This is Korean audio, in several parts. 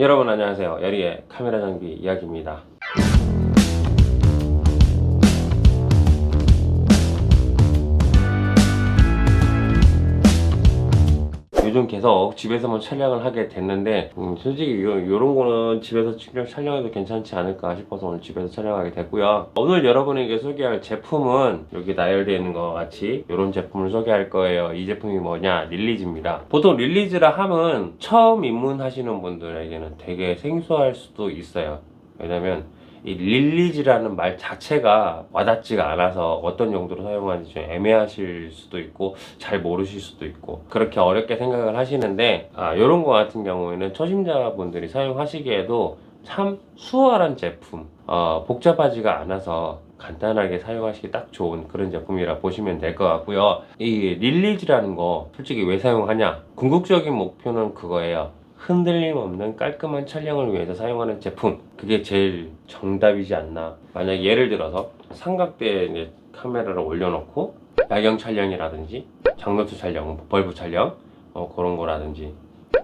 여러분 안녕하세요. 여리의 카메라 장비 이야기입니다. 요즘 계속 집에서만 촬영을 하게 됐는데 음, 솔직히 요, 요런 거는 집에서 직접 촬영해도 괜찮지 않을까 싶어서 오늘 집에서 촬영하게 됐고요. 오늘 여러분에게 소개할 제품은 여기 나열되어 있는 것 같이 이런 제품을 소개할 거예요. 이 제품이 뭐냐? 릴리즈입니다. 보통 릴리즈라 하면 처음 입문하시는 분들에게는 되게 생소할 수도 있어요. 왜냐면 이 릴리즈라는 말 자체가 와닿지가 않아서 어떤 용도로 사용하는지 좀 애매하실 수도 있고 잘 모르실 수도 있고 그렇게 어렵게 생각을 하시는데 아, 이런 거 같은 경우에는 초심자분들이 사용하시기에도 참 수월한 제품 어, 복잡하지가 않아서 간단하게 사용하시기 딱 좋은 그런 제품이라 보시면 될 것 같고요. 이 릴리즈라는 거 솔직히 왜 사용하냐? 궁극적인 목표는 그거예요 흔들림 없는 깔끔한 촬영을 위해서 사용하는 제품. 그게 제일 정답이지 않나. 만약 예를 들어서 삼각대에 카메라를 올려놓고 야경 촬영이라든지 장노트 촬영, 벌브 촬영 어, 그런 거라든지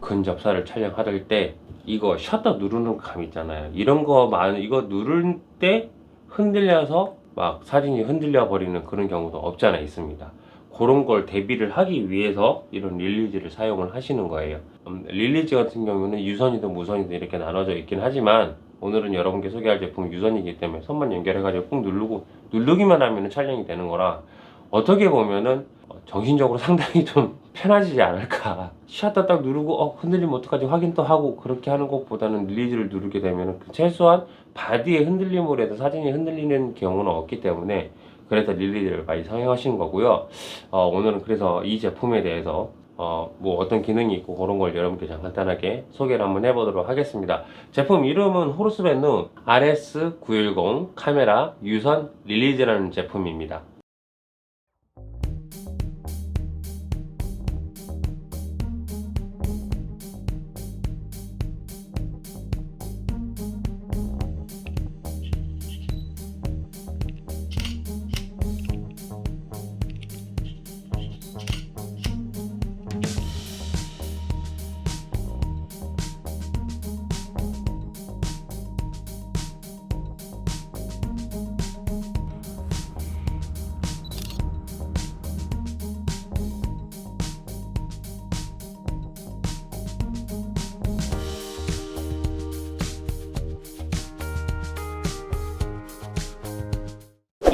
근접사를 촬영할 때 이거 셔터 누르는 감 있잖아요. 이런 거 많은 이거 누를 때 흔들려서 막 사진이 흔들려 버리는 그런 경우도 없지 않아 있습니다 그런 걸 대비를 하기 위해서 이런 릴리즈를 사용을 하시는 거예요. 음, 릴리즈 같은 경우는 유선이든 무선이든 이렇게 나눠져 있긴 하지만 오늘은 여러분께 소개할 제품은 유선이기 때문에 선만 연결해 가지고 꾹 누르고 누르기만 하면 촬영이 되는 거라 어떻게 보면은 어, 정신적으로 상당히 좀 편하지 않을까. 샷터 딱 누르고 어 흔들리면 어떡하지 확인도 하고 그렇게 하는 것보다는 릴리즈를 누르게 되면 최소한 바디의 흔들림으로 해서 사진이 흔들리는 경우는 없기 때문에 그래서 릴리즈를 많이 사용하시는 거고요. 어, 오늘은 그래서 이 제품에 대해서 어, 뭐 어떤 기능이 있고 그런 걸 여러분께 좀 간단하게 소개를 한번 해보도록 하겠습니다. 제품 이름은 호르스밴드 RS910 카메라 유선 릴리즈라는 제품입니다.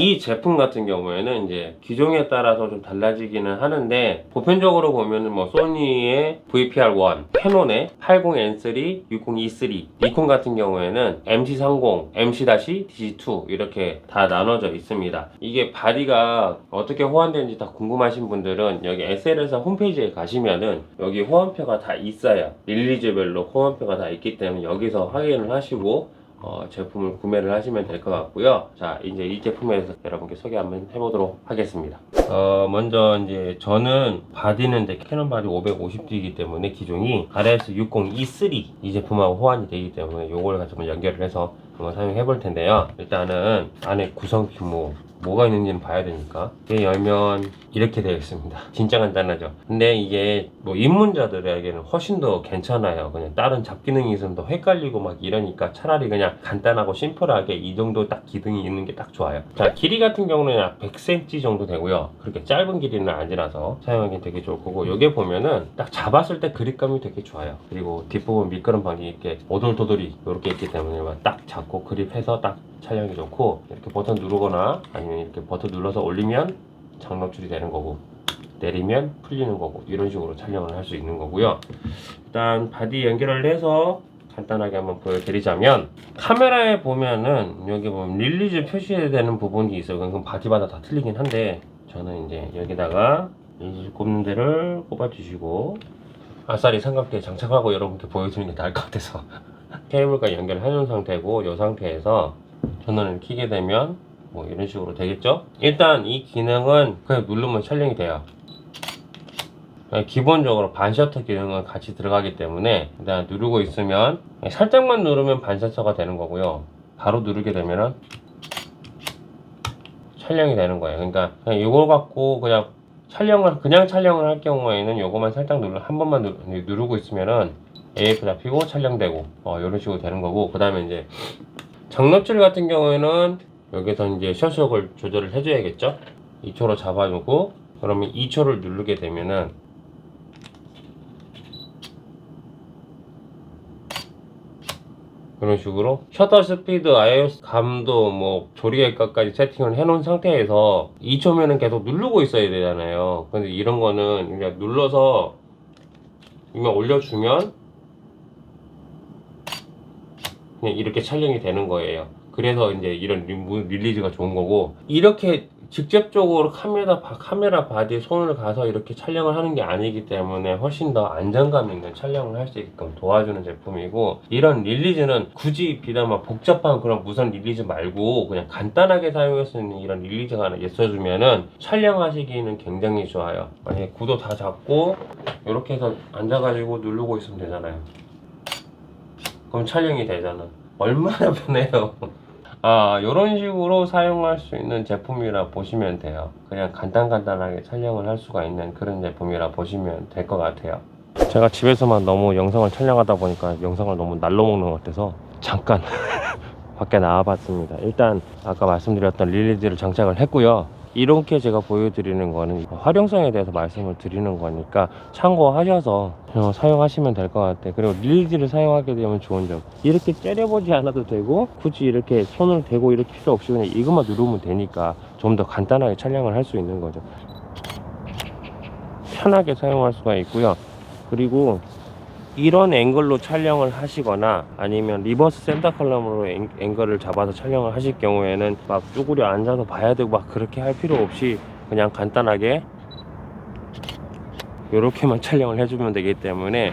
이 제품 같은 경우에는 이제 기종에 따라서 좀 달라지기는 하는데 보편적으로 보면은 뭐 소니의 VPR1, 캐논의 80N3, 60E3, 니콘 같은 경우에는 MC30, MC-DC2 이렇게 다 나눠져 있습니다. 이게 바디가 어떻게 호환되는지 다 궁금하신 분들은 여기 SL에서 홈페이지에 가시면은 여기 호환표가 다 있어요. 릴리즈별로 호환표가 다 있기 때문에 여기서 확인을 하시고 어, 제품을 구매를 하시면 될 것 같고요. 자, 이제 이 제품에 대해서 여러분께 소개 한번 해보도록 하겠습니다. 어, 먼저 이제 저는 바디는 이제 캐논 바디 550D이기 때문에 기종이 RS60E3 이 제품하고 호환이 되기 때문에 요걸 가지고 연결을 해서 한번 사용해 볼 텐데요. 일단은 안에 구성 규모 뭐가 있는지는 봐야 되니까 이게 열면 이렇게 되어 있습니다 진짜 간단하죠 근데 이게 뭐 입문자들에게는 훨씬 더 괜찮아요 그냥 다른 잡기능이 있으면 더 헷갈리고 막 이러니까 차라리 그냥 간단하고 심플하게 이 정도 딱 기능이 있는 게 딱 좋아요. 자 길이 같은 경우는 약 100cm 정도 되고요. 그렇게 짧은 길이는 아니라서 사용하기 되게 좋을 거고 여기 보면은 딱 잡았을 때 그립감이 되게 좋아요. 그리고 뒷부분 미끄럼 방지 이렇게 오돌도돌이 이렇게 있기 때문에 딱 잡고 그립해서 딱 촬영이 좋고 이렇게 버튼 누르거나 아니면 이렇게 버튼 눌러서 올리면 장노출이 되는 거고 내리면 풀리는 거고 이런 식으로 촬영을 할 수 있는 거고요. 일단 바디 연결을 해서 간단하게 한번 보여드리자면 카메라에 보면은 여기 보면 릴리즈 표시되는 부분이 있어요. 그건 바디마다 다 틀리긴 한데 저는 이제 여기다가 릴리즈 꼽는 데를 꼽아주시고 아싸리 삼각대에 장착하고 여러분께 보여드리는 게 나을 것 같아서 케이블과 연결을 해놓은 상태고 이 상태에서 전원을 켜게 되면 뭐 이런 식으로 되겠죠? 일단 이 기능은 그냥 누르면 촬영이 돼요 기본적으로 반셔터 기능은 같이 들어가기 때문에 일단 누르고 있으면 살짝만 누르면 반셔터가 되는 거고요. 바로 누르게 되면은 촬영이 되는 거예요. 그러니까 그냥 이걸 갖고 그냥 촬영을 그냥 촬영을 할 경우에는 요거만 살짝 누르 한 번만 누르, 누르고 있으면은 AF 잡히고 촬영되고 어, 이런 식으로 되는 거고 그 다음에 이제 장력질 같은 경우에는 여기서 이제 셔석을 조절을 해줘야겠죠? 2초로 잡아주고 그러면 2초를 누르게 되면은 그런 식으로 셔터 스피드, iOS 감도, 뭐 조리개값까지 세팅을 해놓은 상태에서 2초면은 계속 누르고 있어야 되잖아요. 근데 이런 거는 그냥 눌러서 그냥 올려주면 그냥 이렇게 촬영이 되는 거예요. 그래서 이제 이런 리- 릴리즈가 좋은 거고 이렇게 직접적으로 카메라 바- 카메라 바디에 손을 가서 이렇게 촬영을 하는 게 아니기 때문에 훨씬 더 안정감 있는 촬영을 할 수 있게끔 도와주는 제품이고 이런 릴리즈는 굳이 비단 막 복잡한 그런 무선 릴리즈 말고 그냥 간단하게 사용할 수 있는 이런 릴리즈가 하나 있어주면은 촬영하시기는 굉장히 좋아요. 만약에 구도 다 잡고 이렇게 해서 앉아가지고 누르고 있으면 되잖아요. 그럼 촬영이 되잖아. 얼마나 편해요. 아, 이런 식으로 사용할 수 있는 제품이라 보시면 돼요. 그냥 간단간단하게 촬영을 할 수가 있는 그런 제품이라 보시면 될 것 같아요. 제가 집에서만 너무 영상을 촬영하다 보니까 영상을 너무 날로 먹는 것 같아서 잠깐 밖에 나와봤습니다. 일단 아까 말씀드렸던 릴리즈를 장착을 했고요. 이렇게 제가 보여드리는 거는 활용성에 대해서 말씀을 드리는 거니까 참고하셔서 어, 사용하시면 될 것 같아요. 그리고 릴리즈를 사용하게 되면 좋은 점 이렇게 째려보지 않아도 되고 굳이 이렇게 손을 대고 이렇게 필요 없이 그냥 이것만 누르면 되니까 좀 더 간단하게 촬영을 할 수 있는 거죠. 편하게 사용할 수가 있고요. 그리고 이런 앵글로 촬영을 하시거나 아니면 리버스 센터 컬럼으로 앵, 앵글을 잡아서 촬영을 하실 경우에는 막 쭈그려 앉아서 봐야 되고 막 그렇게 할 필요 없이 그냥 간단하게 이렇게만 촬영을 해주면 되기 때문에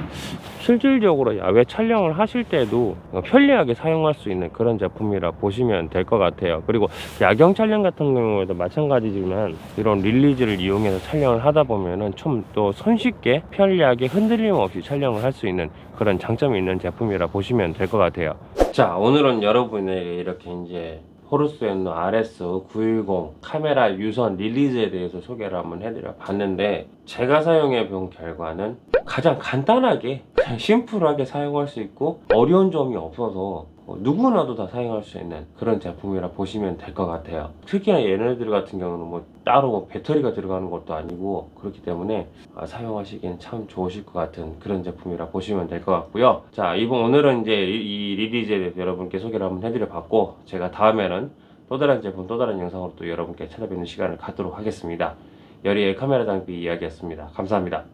실질적으로 야외 촬영을 하실 때도 편리하게 사용할 수 있는 그런 제품이라 보시면 될 것 같아요. 그리고 야경 촬영 같은 경우에도 마찬가지지만 이런 릴리즈를 이용해서 촬영을 하다 보면은 좀더 손쉽게 편리하게 흔들림 없이 촬영을 할 수 있는 그런 장점이 있는 제품이라 보시면 될 것 같아요. 자, 오늘은 여러분에게 이렇게 이제 호르스엔노 RS910 카메라 유선 릴리즈에 대해서 소개를 한번 해드려 봤는데 제가 사용해 본 결과는 가장 간단하게 심플하게 사용할 수 있고 어려운 점이 없어서 어, 누구나도 다 사용할 수 있는 그런 제품이라 보시면 될 것 같아요. 특히나 얘네들 같은 경우는 뭐 따로 뭐 배터리가 들어가는 것도 아니고 그렇기 때문에 아, 사용하시기엔 참 좋으실 것 같은 그런 제품이라 보시면 될 것 같고요. 자 이번 오늘은 이제 이, 대해서 여러분께 소개를 한번 해드려 봤고 제가 다음에는 또 다른 제품 또 다른 영상으로 또 여러분께 찾아뵙는 시간을 갖도록 하겠습니다. 여리의 카메라 장비 이야기였습니다. 감사합니다